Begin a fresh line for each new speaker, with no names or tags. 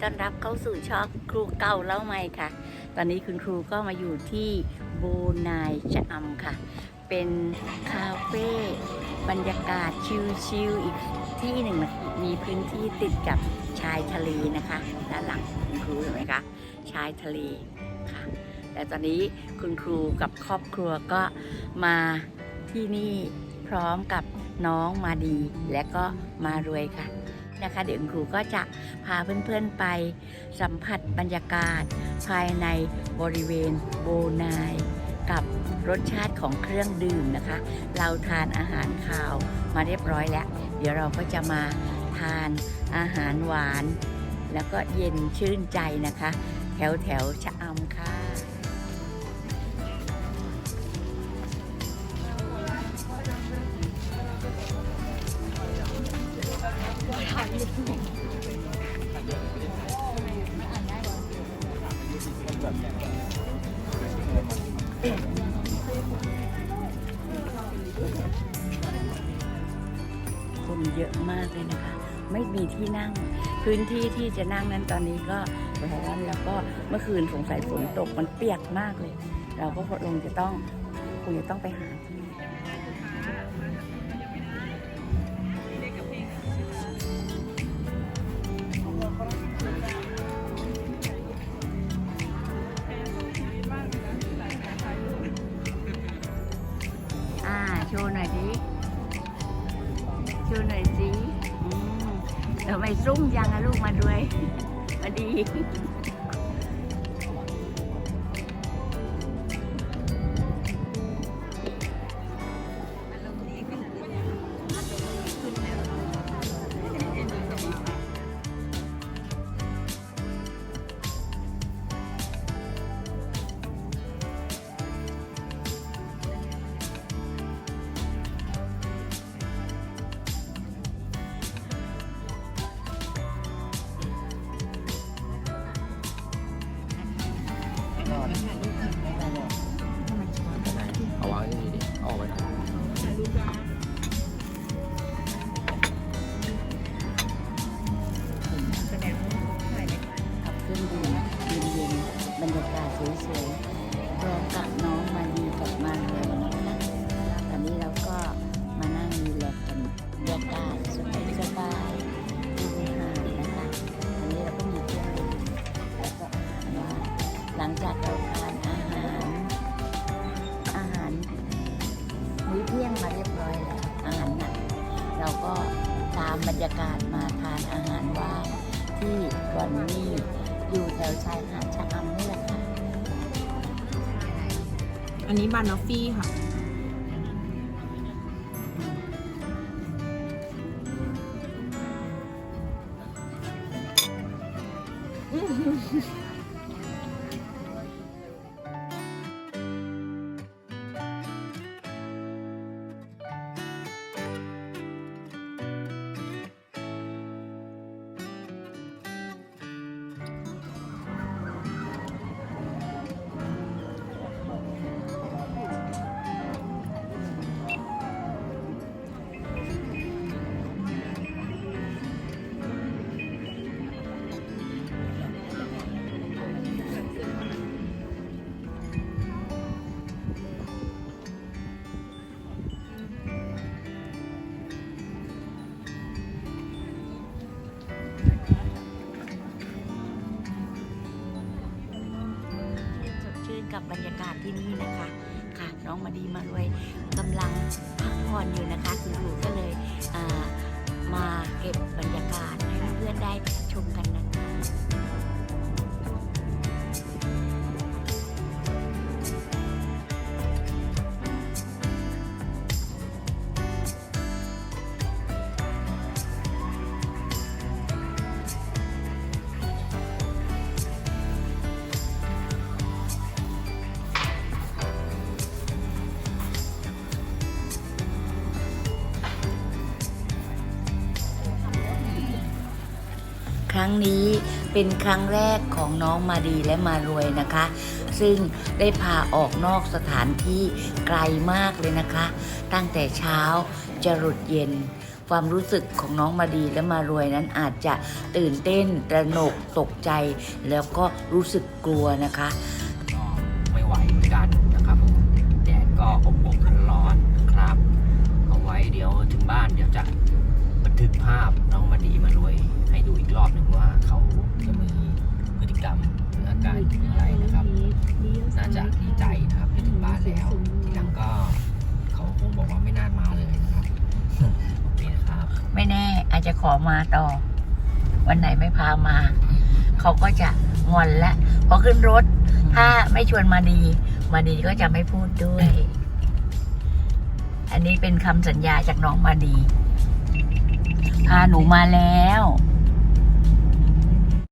ต้อนรับเข้าสู่ช่องครูเก่าเล่าใหม่ค่ะ ตอนนี้คุณครูก็มาอยู่ที่โบนายชะอำค่ะ เป็นคาเฟ่บรรยากาศชิลๆอีกที่หนึ่งมีพื้นที่ติดกับชายทะเลนะคะ ด้านหลังคุณครูเห็นไหมคะชายทะเลค่ะ แต่ตอนนี้คุณครูกับครอบครัวก็มาที่นี่พร้อมกับน้องมาดีและก็มารวยค่ะ นะคะ เดี๋ยวคุณครูก็จะพาเพื่อนๆไปสัมผัสบรรยากาศ ภายในบริเวณโบนายกับรสชาติของเครื่องดื่มนะคะ เราทานอาหารคาวมาเรียบร้อยแล้ว เดี๋ยวเราก็จะมาทานอาหารหวาน แล้วก็เย็นชื่นใจนะคะ แถวแถวชะอำค่ะ คนเยอะมากเลยนะคะ ไม่มีที่นั่ง พื้นที่ที่จะนั่งนั้นตอนนี้ก็ร้อนแล้วก็เมื่อคืนสงสัยฝนตกมันเปียกมากเลย เราก็คงจะต้องคงจะต้องไปหา โชว์หน่อยดิโชว์หน่อยสิอืมทำไมซุ้มยังอะลูกมาด้วยมาดี
กา
ศสวยๆร้อมกับน้องมาดีกับมาเลยนะคะตอนนี้เราก็มานั่งรีแลกกันบรรยากาศสบายๆริมหาดนะคะอันนี้เราก็มีเครื่องดื่มแล้วก็ว่าหลังจากเราทานอาหาร อาหารมื้อเที่ยงมาเรียบร้อยแล้วอาหารหนักเราก็ตามบรรยากาศมาทานอาหารว่างที่ก่อนนี้อยู่แถวชายหาดชะอำ
อันนี้บานอฟฟี่ค่ะ
อืมื่นกับบรรยากาศที่นี่นะคะ ค่ะน้องมาดีมารวยกำลังพักผ่อนอยู่นะคะคุณครูก็เลยมาเก็บบรรยากาศให้เพื่อนได้ชมกันนะคะ รั้งนี้เป็นครั้งแรกของน้องมาดีและมารวยนะคะ ซึ่งได้พาออกนอกสถานที่ไกลมากเลยนะคะ ตั้งแต่เช้าจะหลุดเย็น ความรู้สึกของน้องมาดีและมารวยนั้นอาจจะตื่นเต้นตระหนกตกใจ แล้วก็รู้สึกกลัวนะคะ
ทึกภาพน้องมาดีมารวย ให้ดูอีกรอบหนึ่งว่าเขาจะมีพฤติกรรมหรืออาการอย่างไรนะครับ น่าจะดีใจนะครับให้ถึงบ้านแล้ว ทีหลังก็เขาคงบอกว่าไม่น่ามาเลยนะครับโอเคนะครับ
ไม่แน่อาจจะขอมาต่อ วันไหนไม่พามา เขาก็จะงอนละพอขึ้นรถ ถ้าไม่ชวนมาดี มาดีก็จะไม่พูดด้วย อันนี้เป็นคำสัญญาจากน้องมาดี พาหนูมาแล้ว